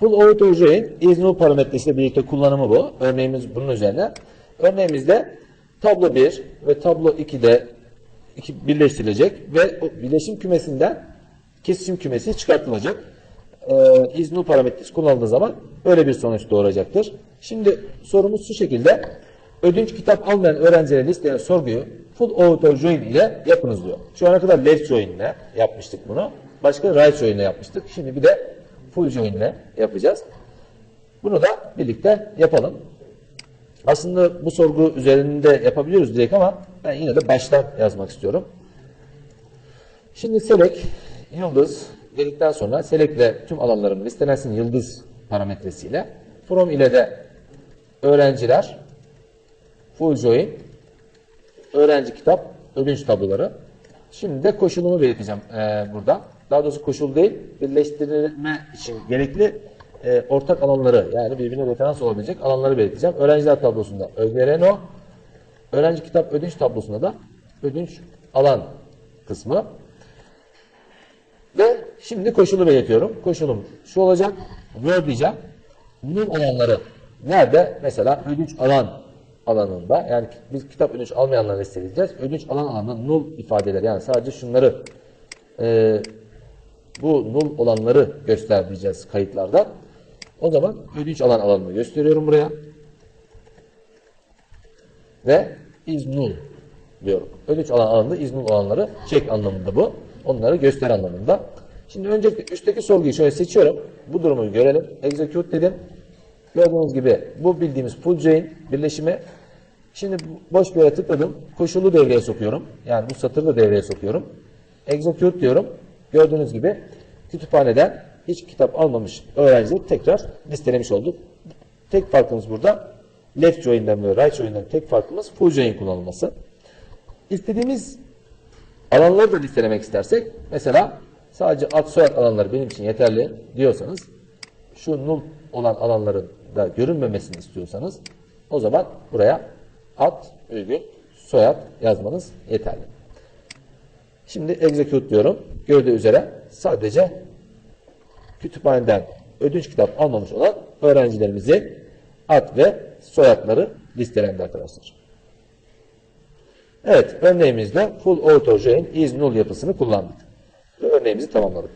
Full auto join is null parametresiyle birlikte kullanımı bu. Örneğimiz bunun üzerine. Örneğimizde tablo 1 ve tablo 2'de iki birleştirilecek ve birleşim kümesinden kesişim kümesi çıkartılacak. Ee, is null parametresi kullanıldığı zaman öyle bir sonuç doğuracaktır. Şimdi sorumuz şu şekilde. Ödünç kitap almayan öğrencilere listeleyen sorguyu full auto join ile yapınız diyor. Şu ana kadar left join ile yapmıştık bunu. Başka right join ile yapmıştık. Şimdi bir de full join ile yapacağız. Bunu da birlikte yapalım. Aslında bu sorgu üzerinde yapabiliyoruz direkt ama ben yine de baştan yazmak istiyorum. Şimdi select yıldız dedikten sonra select ile tüm alanların listelensin yıldız parametresiyle from ile de öğrenciler full join öğrenci kitap ödünç tabloları. Şimdi de koşulumu belirteceğim eee, burada. Daha doğrusu koşul değil, birleştirilme için gerekli eee, ortak alanları yani birbirine referans olabilecek alanları belirteceğim. Öğrenciler tablosunda öğreno, öğrenci kitap ödünç tablosunda da ödünç alan kısmı. Ve şimdi koşulu belirtiyorum. Koşulum şu olacak. Word diyeceğim. Bunun olanları nerede? Mesela ödünç alan alanında yani biz kitap ödünç almayanları listeleyeceğiz. Ödünç alan alanında null ifadeler yani sadece şunları e, bu null olanları göster diyeceğiz kayıtlarda. O zaman ödünç alan alanını gösteriyorum buraya. Ve is null diyorum. Ödünç alan alanında is null olanları check anlamında bu. Onları göster anlamında. Şimdi öncelikle üstteki sorguyu şöyle seçiyorum. Bu durumu görelim. Execute dedim. Gördüğünüz gibi bu bildiğimiz full join birleşimi. Şimdi boş bir yere tıkladım. Koşulu devreye sokuyorum. Yani bu satırı da devreye sokuyorum. Execute diyorum. Gördüğünüz gibi kütüphaneden hiç kitap almamış öğrencileri tekrar listelemiş olduk. Tek farkımız burada left join'den ve right join'den tek farkımız full join kullanılması. İstediğimiz alanları da listelemek istersek mesela sadece ad soyad alanları benim için yeterli diyorsanız şu null olan alanların da görünmemesini istiyorsanız o zaman buraya ad, virgül, soyad yazmanız yeterli. Şimdi execute diyorum. Gördüğü üzere sadece kütüphaneden ödünç kitap almamış olan öğrencilerimizin ad ve soyadları listelendi arkadaşlar. Evet, örneğimizde full auto is null yapısını kullandık. Örneğimizi tamamladık.